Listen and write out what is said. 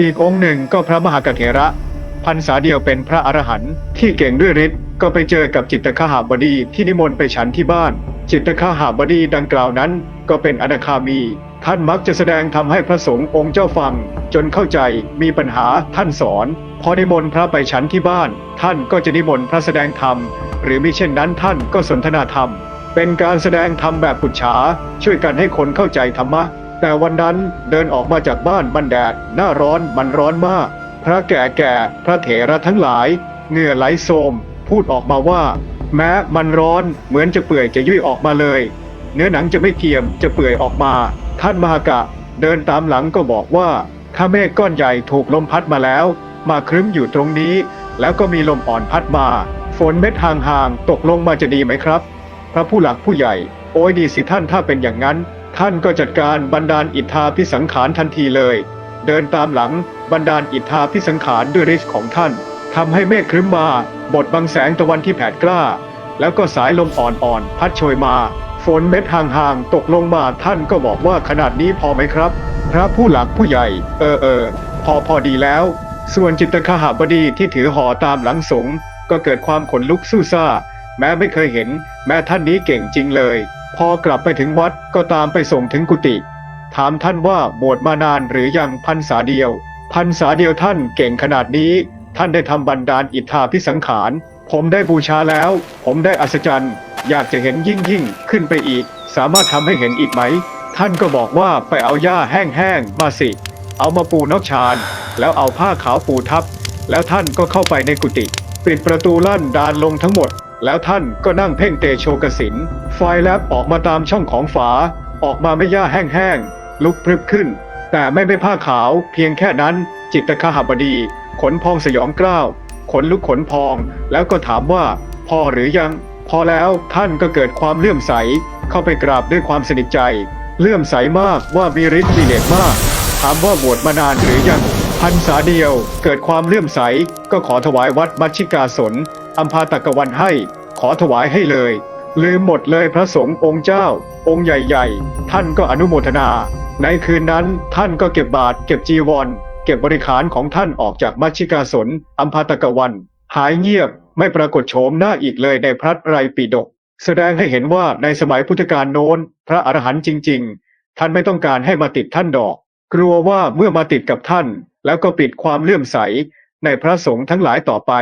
อีกองค์หนึ่งก็พระมหากเถระ พรรษาเดียวเป็นพระอรหันต์ที่เก่งด้วยฤทธิ์ก็ไปเจอกับจิตตคหาบดีที่นิมนต์ไปฉันที่บ้าน จิตตคหาบดีดังกล่าวนั้น ก็เป็นอนาคามี ท่านมักจะแสดงทำให้พระสงฆ์องค์เจ้าฟัง จนเข้าใจมีปัญหาท่านสอน พอนิมนต์พระไปฉันที่บ้าน ท่านก็จะนิมนต์พระแสดงธรรม หรือมิเช่นนั้นท่านก็สนทนาธรรม เป็นการแสดงธรรมแบบปุจฉาช่วยกันให้คนเข้าใจธรรมะ แต่วันนั้นเดินออกมาจากบ้านบันแดดหน้าร้อนมันร้อนมาก พระแก่แก่พระเถระทั้งหลาย เหงื่อไหลโสม พูดออกมาว่า แม้มันร้อนเหมือนจะเปื่อยจะยุ่ยออกมาเลย เนื้อหนังจะไม่เทียมจะเปื่อยออกมา ท่านมหากะ เดินตามหลังก็บอกว่าถ้าเมฆก้อนใหญ่ถูกลมพัดมาแล้ว มาครึ้มอยู่ตรงนี้ แล้วก็มีลมอ่อนพัดมา ฝนเม็ดห่างๆตกลงมาจะดีไหมครับ พระผู้หลักผู้ใหญ่ โอ้ยดีสิท่านถ้าเป็นอย่างนั้น ท่านก็จัดการบันดาลอิทธาพิสังขารทันทีเลย เดินตามหลังบันดาลอิทธาพิสังขารด้วยฤทธิ์ของท่านทำให้เมฆครึ้มมา บดบังแสงตะวันที่แผดกล้า แล้วก็สายลมอ่อนๆพัดโชยมา ฝนเม็ดห่างๆตกลงมาท่านก็บอกว่าขนาดนี้พอไหมครับ พระผู้หลักผู้ใหญ่ เออเออพอพอดีแล้ว ส่วนจิตตคหบดีที่ถือห่อตามหลังสงก็เกิดความขนลุกสู้ซ่า แม้ไม่เคยเห็น แม้ท่านนี้เก่งจริงเลย พอกลับไปถึงวัดก็ตามไปส่งถึงกุฏิถามท่านว่าบวชมานานหรือยังพันษาเดียวพันษาเดียวท่านเก่งขนาดนี้ ท่านได้ทำบันดาลอิทธาพิสังขาร ผมได้บูชาแล้ว ผมได้อัศจรรย์ อยากจะเห็นยิ่งยิ่งขึ้นไปอีก สามารถทำให้เห็นอีกไหม ท่านก็บอกว่าไปเอาหญ้าแห้งๆมาสิ เอามาปูนอกชาน แล้วเอาผ้าขาวปูทับ แล้วท่านก็เข้าไปในกุฏิปิดประตูลั่นดานลงทั้งหมด แล้วท่านก็นั่งเพ่งเตโชกสิน ไฟแลบออกมาตามช่องของฝา ออกมาไม่ย่าแห้งๆ ลุกพรึบขึ้น แต่ไม่ไม่ผ้าขาวเพียงแค่นั้น จิตตคหบดี ขนพองสยองกล้าว ขนลุกขนพอง แล้วก็ถามว่า พอหรือยัง พอแล้วท่านก็เกิดความเลื่อมใส เข้าไปกราบด้วยความสนิทใจ เลื่อมใสมากว่ามีฤทธิ์มีเดชมาก ถามว่าบวชมานานหรือยัง พันษาเดียวเกิดความเลื่อมใส ก็ขอถวายวัดมัชชิกาสนอัมพาตกวันให้ ขอถวายให้เลย ลืมหมดเลยพระสงฆ์องค์เจ้า องค์ใหญ่ๆ ท่านก็อนุโมทนา ในคืนนั้นท่านก็เก็บบาตรเก็บจีวร เก็บบริขารของท่านออกจากมัชชิกาสนอัมพาตกวัน หายเงียบไม่ปรากฏโฉมหน้าอีกเลยในพระไตรปิฎกแสดงให้เห็นว่าในสมัยพุทธกาลโน้น พระอรหันต์จริง ๆ ท่านไม่ต้องการให้มาติดท่านดอก กลัวว่าเมื่อมาติดกับท่าน แล้วก็ปิดความเลื่อมใสในพระสงฆ์ทั้งหลายต่อไป